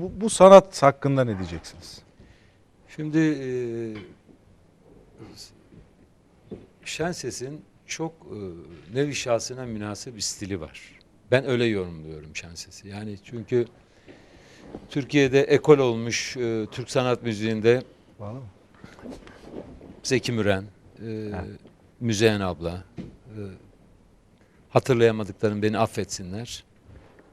Bu, bu sanat hakkında ne diyeceksiniz? Şimdi e, şen sesin çok e, nevi şahsına münasip bir stili var. Ben öyle yorumluyorum şen sesi. Yani çünkü Türkiye'de ekol olmuş e, Türk sanat müziğinde mı? Zeki Müren, e, Müzeyyen abla, e, hatırlayamadıklarım beni affetsinler.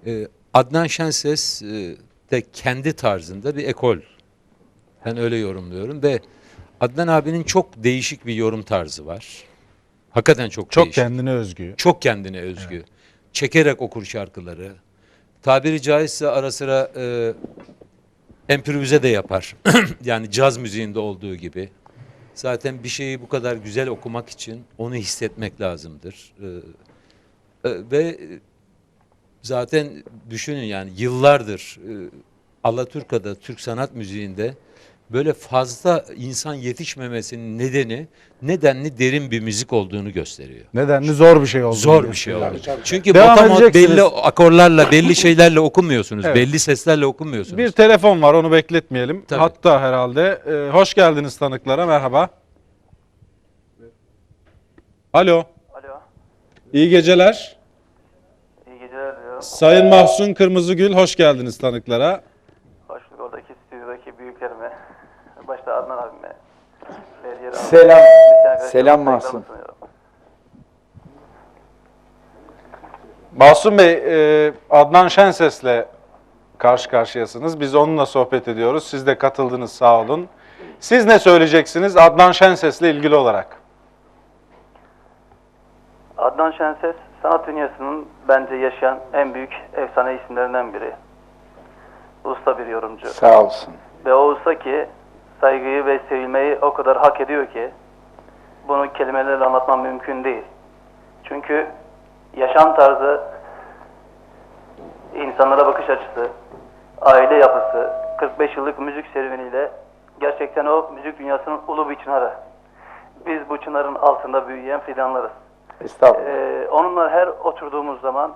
E, Adnan Şenses e, de kendi tarzında bir ekol. Ben öyle yorumluyorum ve Adnan abinin çok değişik bir yorum tarzı var. Hakikaten çok, Çok değişik. kendine özgü. Çok kendine özgü. Çekerek okur şarkıları. Tabiri caizse ara sıra e, empirize de yapar. yani caz müziğinde olduğu gibi. Zaten bir şeyi bu kadar güzel okumak için onu hissetmek lazımdır. E, e, ve zaten düşünün yani yıllardır e, Alaturka'da, Türk sanat müziğinde böyle fazla insan yetişmemesinin nedeni nedenli derin bir müzik olduğunu gösteriyor. Nedenli zor bir şey oldu. Zor bir şey oldu. Çünkü Devam motamot edeceksiniz. belli akorlarla, belli şeylerle okumuyorsunuz. Evet. Belli seslerle okumuyorsunuz. Bir telefon var onu bekletmeyelim. Tabii. Hatta herhalde. Ee, hoş geldiniz tanıklara merhaba. Alo. Alo. İyi geceler. İyi geceler diliyorum. Sayın Mahsun Kırmızıgül hoş geldiniz tanıklara. Selam. Selam Mahsun. Mahsun Bey, e, Adnan Şenses'le karşı karşıyasınız. Biz onunla sohbet ediyoruz. Siz de katıldınız sağ olun. Siz ne söyleyeceksiniz Adnan Şenses'le ilgili olarak? Adnan Şenses sanat dünyasının bence yaşayan en büyük efsane isimlerinden biri. Usta bir yorumcu. Sağ olsun. Ve o usta ki saygıyı ve sevilmeyi o kadar hak ediyor ki bunu kelimelerle anlatmam mümkün değil. Çünkü yaşam tarzı, insanlara bakış açısı, aile yapısı, 45 yıllık müzik serüveniyle gerçekten o müzik dünyasının ulu bir çınarı. Biz bu çınarın altında büyüyen fidanlarız. Estağfurullah. Ee, onunla her oturduğumuz zaman,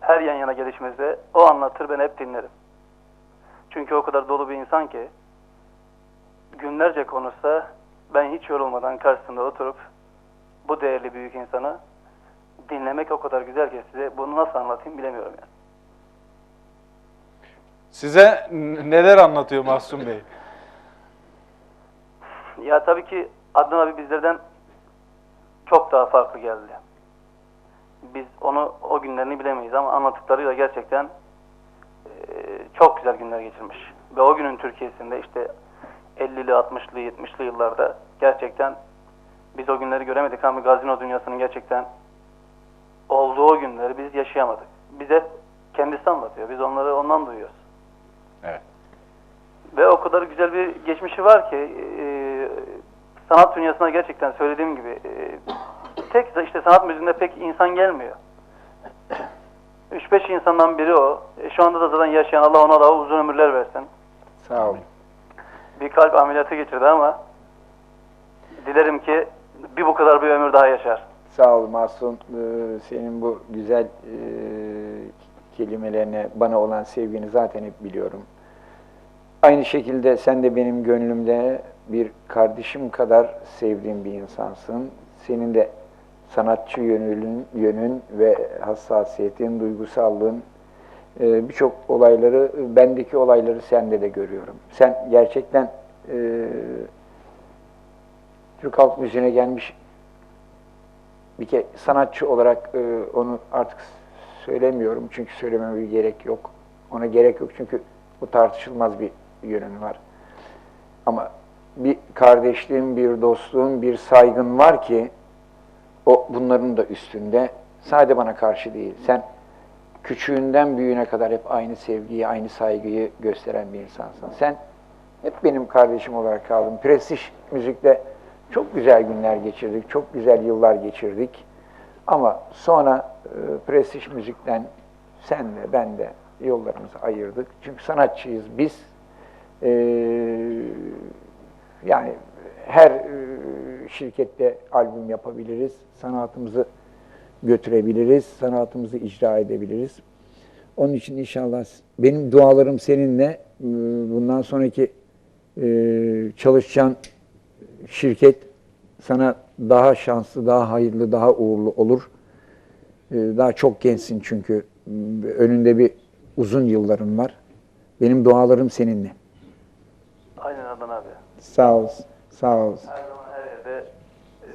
her yan yana gelişimizde o anlatır ben hep dinlerim. Çünkü o kadar dolu bir insan ki günlerce konuşsa ben hiç yorulmadan karşısında oturup bu değerli büyük insanı dinlemek o kadar güzel ki size bunu nasıl anlatayım bilemiyorum yani. Size neler anlatıyor Mahsun Bey? Ya tabii ki Adnan abi bizlerden çok daha farklı geldi. Biz onu o günlerini bilemeyiz ama anlattıklarıyla gerçekten eee, çok güzel günler geçirmiş. Ve o günün Türkiye'sinde işte 50'li, 60'lı, 70'li yıllarda gerçekten biz o günleri göremedik ama gazino dünyasının gerçekten olduğu günleri biz yaşayamadık. Bize kendisi anlatıyor. Biz onları ondan duyuyoruz. Evet. Ve o kadar güzel bir geçmişi var ki e, sanat dünyasına gerçekten söylediğim gibi e, tek de işte sanat müziğinde pek insan gelmiyor. 3-5 insandan biri o. E, şu anda da zaten yaşayan Allah ona da uzun ömürler versin. Sağ olun. Bir kalp ameliyatı geçirdi ama dilerim ki bir bu kadar bir ömür daha yaşar. Sağ ol Mahsun. Ee, senin bu güzel e, kelimelerine, bana olan sevgini zaten hep biliyorum. Aynı şekilde sen de benim gönlümde bir kardeşim kadar sevdiğim bir insansın. Senin de sanatçı yönün, yönün ve hassasiyetin, duygusallığın e, birçok olayları, bendeki olayları sende de görüyorum. Sen gerçekten e, Türk halk müziğine gelmiş bir kere sanatçı olarak e, onu artık söylemiyorum çünkü söylememe bir gerek yok. Ona gerek yok çünkü bu tartışılmaz bir yönün var. Ama bir kardeşliğin, bir dostluğun, bir saygın var ki o bunların da üstünde. Sadece bana karşı değil. Sen küçüğünden büyüğüne kadar hep aynı sevgiyi, aynı saygıyı gösteren bir insansın. Sen hep benim kardeşim olarak kaldın. Prestij müzikte çok güzel günler geçirdik, çok güzel yıllar geçirdik. Ama sonra e, prestij müzikten sen de ben de yollarımızı ayırdık. Çünkü sanatçıyız biz. E, yani her e, şirkette albüm yapabiliriz, sanatımızı götürebiliriz, sanatımızı icra edebiliriz. Onun için inşallah benim dualarım seninle. Ee, Bundan sonraki e, çalışacağın şirket sana daha şanslı, daha hayırlı, daha uğurlu olur. Daha çok gençsin çünkü. Önünde bir uzun yılların var. Benim dualarım seninle. Aynen Adnan abi. Sağ olasın. Sağ olasın. Her zaman her yerde eee,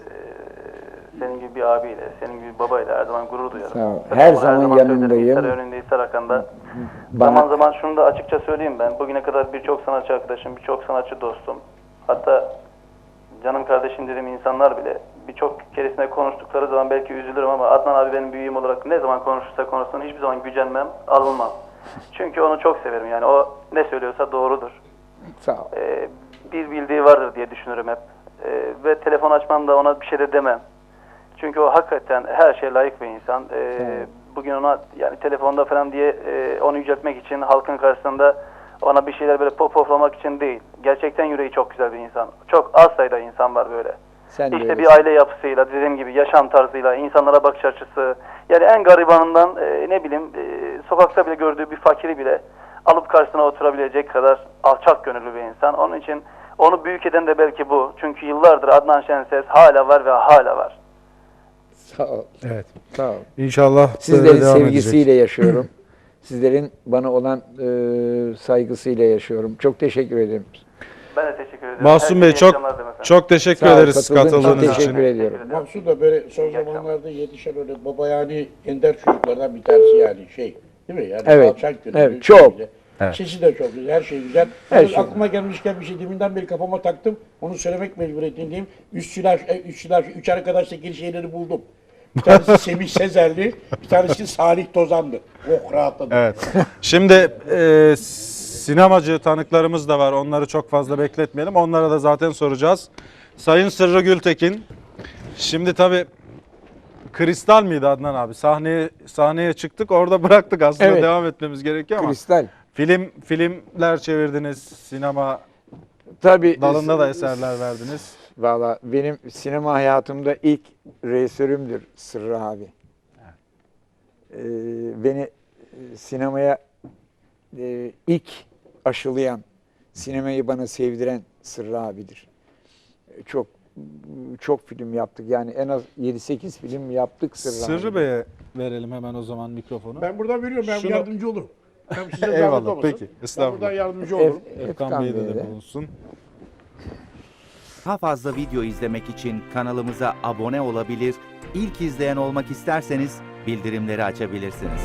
senin gibi bir abiyle, senin gibi bir babayla her zaman gurur duyarım. Sağ ol. Her ama zaman söylerim, yanındayım. İster önünde ister arkanda. Bana- Zaman zaman şunu da açıkça söyleyeyim ben. Bugüne kadar birçok sanatçı arkadaşım, birçok sanatçı dostum. Hatta canım kardeşim dediğim insanlar bile birçok keresinde konuştukları zaman belki üzülürüm ama Adnan abi benim büyüğüm olarak ne zaman konuşursa konuşsun hiçbir zaman gücenmem, alınmam. Çünkü onu çok severim yani o ne söylüyorsa doğrudur. Sağ ol. Ee, bir bildiği vardır diye düşünürüm hep. Ee, ve telefon açmam da ona bir şey de demem. Çünkü o hakikaten her şeye layık bir insan. Evet. Bugün ona yani telefonda falan diye e, onu yüceltmek için halkın karşısında ona bir şeyler böyle pop poplamak için değil. Gerçekten yüreği çok güzel bir insan. Çok az sayıda insan var böyle. Sen İşte öylesin. bir aile yapısıyla, dediğim gibi yaşam tarzıyla, insanlara bakış açısı. Yani en garibanından e, ne bileyim e, sokakta bile gördüğü bir fakiri bile alıp karşısına oturabilecek kadar alçak gönüllü bir insan. Onun için onu büyük eden de belki bu. Çünkü yıllardır Adnan Şenses hala var ve hala var. Sağ ol. Evet. Sağ ol. İnşallah Sizlerin devam sevgisiyle edecek. yaşıyorum. Sizlerin bana olan e, saygısıyla yaşıyorum. Çok teşekkür ederim. Ben de teşekkür ederim. Mahsun Bey çok çok teşekkür Sağ ol, ederiz katıldığın için katıldığınız teşekkür için. ediyorum. Mahsun da böyle son zamanlarda yetişen öyle baba yani ender çocuklardan bir tanesi yani şey değil mi? Yani Evet, alçak gönüllü, evet, şey çok. Evet. Sesi de çok güzel, her şey güzel. Her şey aklıma gelmişken bir şey deminden beri kafama taktım. Onu söylemek mecburiyetindeyim. Üç silah, e, üç silah, üç arkadaştaki şeyleri buldum. Bir tanesi Semih Sezerli, bir tanesi Salih Tozan'dı. Oh rahatladım. Evet. Şimdi e, sinemacı tanıklarımız da var. Onları çok fazla bekletmeyelim. Onlara da zaten soracağız. Sayın Sırrı Gültekin. Şimdi tabii Kristal miydi Adnan abi? Sahneye sahneye çıktık. Orada bıraktık aslında Evet. devam etmemiz gerekiyor ama Kristal. Film filmler çevirdiniz. Sinema Tabii. dalında da eserler verdiniz. Valla benim sinema hayatımda ilk rejisörümdür Sırrı abi. Ee, beni e, sinemaya e, ilk aşılayan, sinemayı bana sevdiren Sırrı abidir. Çok çok film yaptık. Yani en az 7-8 film yaptık Sırrı, Sırrı abi. Bey'e verelim hemen o zaman mikrofonu. Ben buradan veriyorum, ben Şunu- yardımcı olurum. Hem size zahmet Eyvallah, olmasın. peki. Ben Estağfurullah. buradan yardımcı Ef- olurum. Efkan Efkan Bey'de de. bulunsun. Daha fazla video izlemek için kanalımıza abone olabilir, ilk izleyen olmak isterseniz bildirimleri açabilirsiniz.